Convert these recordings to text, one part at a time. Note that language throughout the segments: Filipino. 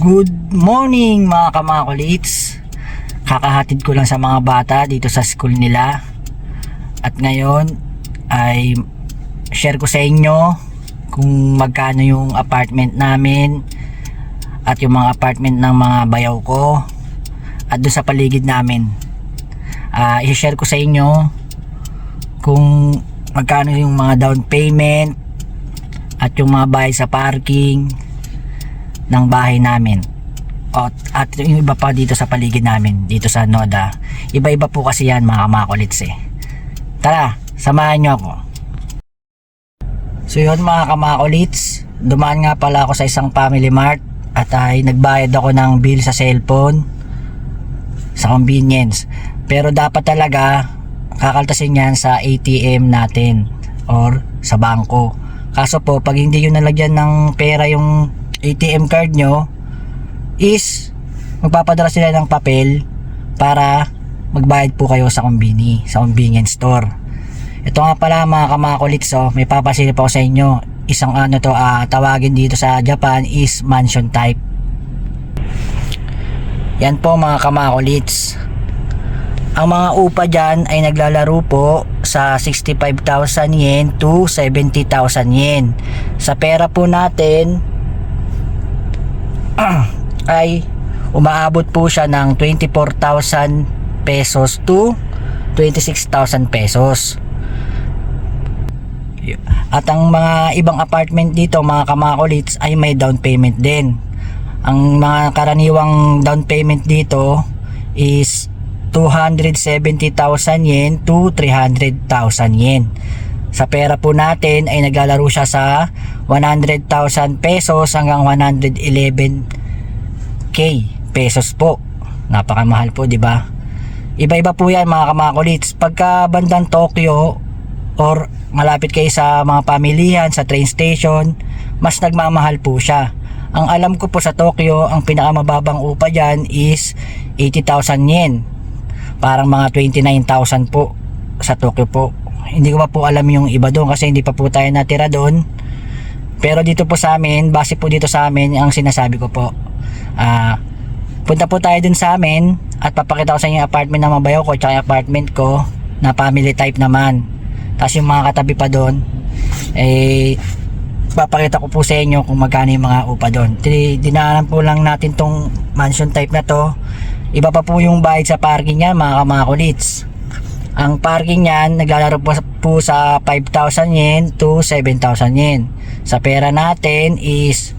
Good morning mga kamakulits Kakahatid ko lang sa mga bata dito sa school nila. At ngayon ay share ko sa inyo kung magkano yung apartment namin at yung mga apartment ng mga bayaw ko at doon sa paligid namin. Ah, i-share ko sa inyo kung magkano yung mga down payment at yung mga bayad sa parking ng bahay namin. At, at yung iba pa dito sa paligid namin dito sa Noda iba-iba po kasi yan mga kamakulits eh. Tara samahan nyo ako. So yun mga kamakulits dumaan nga pala ako sa isang family mart at ay nagbayad ako ng bill sa cellphone sa convenience. Pero dapat talaga kakaltasin yan sa ATM natin or sa bangko. Kaso po pag hindi yun nalagyan ng pera yung ATM card nyo is magpapadala sila ng papel para magbayad po kayo sa kombini, sa convenience store. Ito nga pala mga kamakulits, oh, may papasilip ako sa inyo. Isang ano to, ah, tawagin dito sa Japan is mansion type. Yan po mga kamakulits. Ang mga upa dyan ay naglalaro po sa 65,000 yen to 70,000 yen. Sa pera po natin, ay umaabot po siya ng 24,000 pesos to 26,000 pesos. At ang mga ibang apartment dito mga kamakulits ay may down payment din. Ang mga karaniwang down payment dito is 270,000 yen to 300,000 yen. Sa pera po natin ay naglalaro siya sa 100,000 pesos hanggang 111k pesos po. Napakamahal po, di ba? Iba-iba po 'yan mga kamakulits. Pagka bandang Tokyo or malapit kayo sa mga pamilihan, sa train station, mas nagmamahal po siya. Ang alam ko po sa Tokyo, ang pinakamababang upa diyan is 80,000 yen. Parang mga 29,000 po sa Tokyo po. Hindi ko pa po alam yung iba doon kasi hindi pa po tayo natira doon. Pero dito po sa amin, base po dito sa amin, ang sinasabi ko po, ah, punta po tayo dun sa amin at papakita ko sa inyo yung apartment na mabayaw ko tsaka apartment ko na family type naman. Tapos yung mga katabi pa doon, eh, papakita ko po sa inyo kung magkano yung mga upa doon. Di- Dinaanan po lang natin tong mansion type na to. Iba pa po yung bayad sa parking niya mga kamakulits. Ang parking niyan naglalaro po, po sa 5,000 yen to 7,000 yen. Sa pera natin is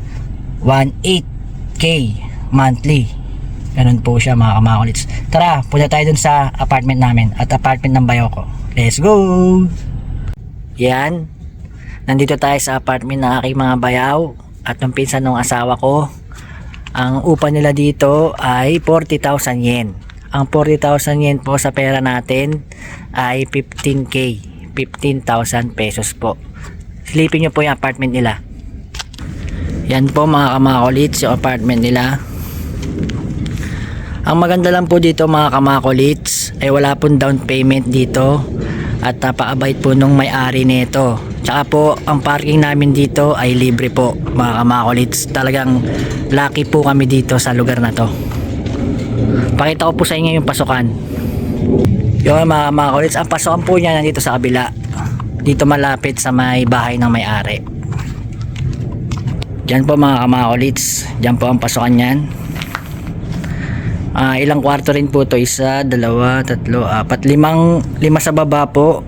1.8k monthly. Ganun po siya mga kamakulits. Tara, punta tayo dun sa apartment namin at apartment ng bayo ko. Let's go! Yan. Nandito tayo sa apartment ng aking mga bayaw at ng pinsan ng asawa ko. Ang upa nila dito ay 40,000 yen. Ang 40,000 yen po sa pera natin ay 15k. 15,000 pesos po. Silipin nyo po yung apartment nila. Yan po mga kamakulits yung apartment nila. Ang maganda lang po dito mga kamakulits ay wala pong down payment dito at napakabait po nung may-ari nito. Tsaka po ang parking namin dito ay libre po mga kamakulits. Talagang lucky po kami dito sa lugar na to. Pakita ko po sa inyo yung pasukan. Yung mga kamakulits, ang pasukan po niya nandito sa kabila. Dito malapit sa may bahay ng may-ari. Diyan po mga kamakulits. Diyan po ang pasukan niyan. Ah, ilang kwarto rin po to isa, dalawa, tatlo, apat, limang, lima sa baba po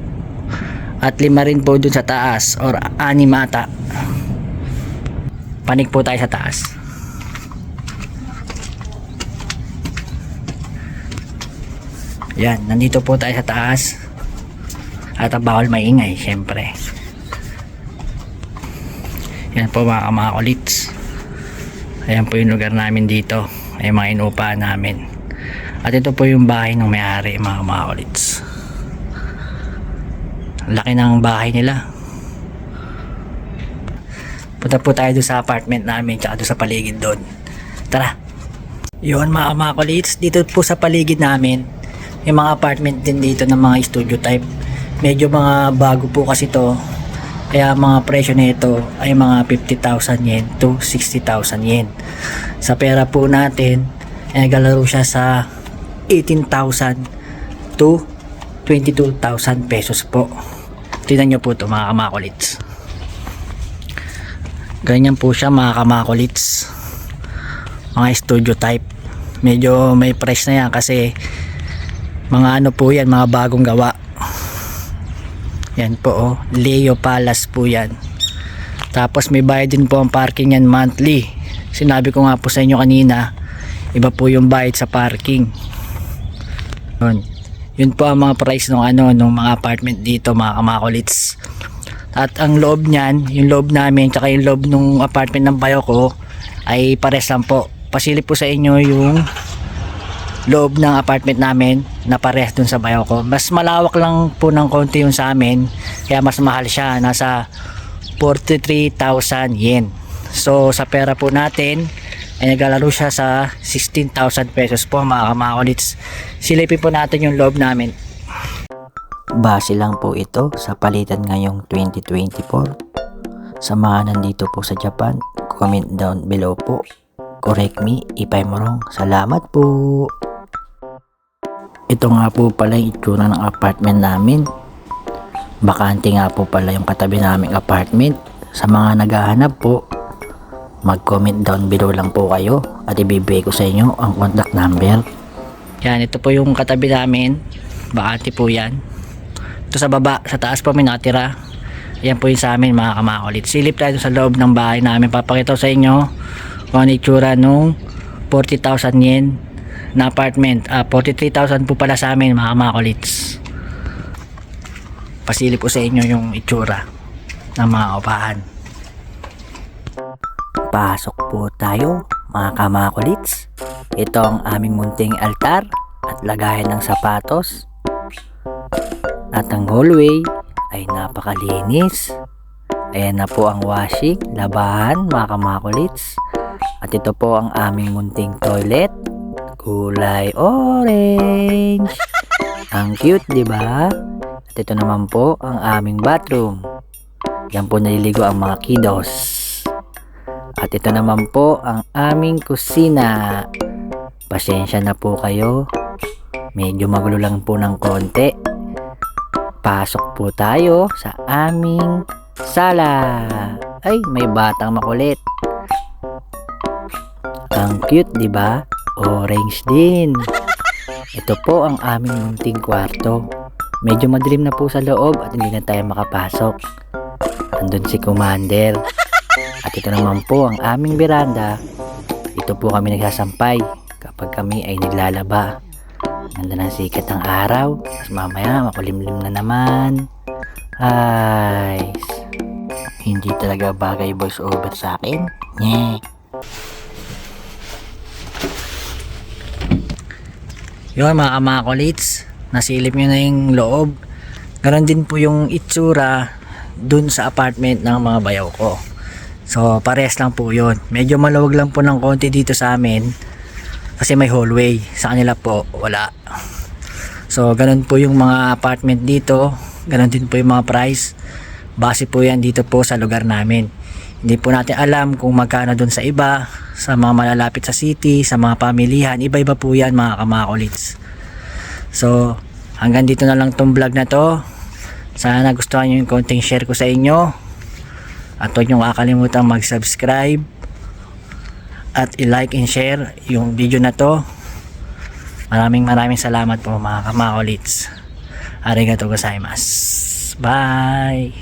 at lima rin po dun sa taas or anim ata. Panig po tayo sa taas. Yan, nandito po tayo sa taas. At ang bawal maingay, syempre. Yan po mga kamakulits. Ayan po yung lugar namin dito. Ay mga inupa namin. At ito po yung bahay ng may-ari mga kamakulits. Laki ng bahay nila. Punta po tayo sa apartment namin tsaka doon sa paligid doon. Tara. Yun mga kamakulits. Dito po sa paligid namin. Yung mga apartment din dito ng mga studio type. Medyo mga bago po kasi to. Kaya mga presyo nito ay mga 50,000 yen to 60,000 yen. Sa pera po natin, ay naglalaro siya sa 18,000 to 22,000 pesos po. Tingnan nyo po ito mga kamakulits. Ganyan po siya mga kamakulits. Mga studio type. Medyo may price na yan kasi mga ano po yan, mga bagong gawa. Yan po oh, Leo Palace po yan. Tapos may bayad din po ang parking yan monthly. Sinabi ko nga po sa inyo kanina, iba po yung bayad sa parking. Yun. Yun po ang mga price ng ano, ng mga apartment dito mga kamakulits. At ang loob niyan, yung loob namin, tsaka yung loob ng apartment ng bayo ko, ay pares lang po. Pasilip po sa inyo yung loob ng apartment namin na parehas dun sa bayo ko. Mas malawak lang po ng konti yung sa amin, kaya mas mahal siya. Nasa 43,000 yen. So sa pera po natin, ay naglalaro siya sa 16,000 pesos po mga kamakulits. Silipin po natin yung loob namin. Base lang po ito sa palitan ngayong 2024. Sa mga nandito po sa Japan, comment down below po. Correct me if I'm wrong. Salamat po. Ito nga po pala yung itsura ng apartment namin. Bakante nga po pala yung katabi naming apartment. Sa mga naghahanap po, mag-comment down below lang po kayo at ibibigay ko sa inyo ang contact number. Yan, ito po yung katabi namin. Bakante po yan. Ito sa baba, sa taas po may nakatira. Yan po yung sa amin mga kamakulit. Silip tayo sa loob ng bahay namin. Papakita sa inyo kung ano itsura nung 40,000 yen na apartment. Ah, 43,000 po pala sa amin mga kamakulits. Pasilip ko sa inyo yung itsura ng mga upahan. Pasok po tayo mga kamakulits. Ito ang aming munting altar at lagayan ng sapatos. At ang hallway ay napakalinis. Ayan na po ang washing, labahan mga kamakulits. At ito po ang aming munting toilet. Kulay orange. Ang cute, di ba? At ito naman po ang aming bathroom. Yan po naliligo ang mga kiddos. At ito naman po ang aming kusina. Pasensya na po kayo. Medyo magulo lang po ng konti. Pasok po tayo sa aming sala. Ay, may batang makulit. Ang cute, di ba? Orange din. Ito po ang aming munting kwarto. Medyo madilim na po sa loob at hindi na tayo makapasok. Andun si Commander. At ito naman po ang aming veranda. Dito po kami nagsasampay kapag kami ay naglalaba. Ganda ng sikat ng araw. Tapos mamaya makulimlim na naman. Ay, hindi talaga bagay voice over sa akin. Nye. Yun mga kamakolits, nasilip nyo na yung loob. Ganon din po yung itsura dun sa apartment ng mga bayaw ko. So pares lang po yun. Medyo maluwag lang po ng konti dito sa amin kasi may hallway. Sa kanila po wala. So ganon po yung mga apartment dito. Ganon din po yung mga price. Base po yan dito po sa lugar namin. Hindi po natin alam kung magkano dun sa iba, sa mga malalapit sa city, sa mga pamilihan. Iba-iba po yan mga kamakulits. So, hanggang dito na lang tong vlog na to. Sana nagustuhan nyo yung konting share ko sa inyo. At huwag nyo kakalimutan mag-subscribe at i-like and share yung video na to. Maraming maraming salamat po mga kamakulits. Arigato gozaimasu. Bye!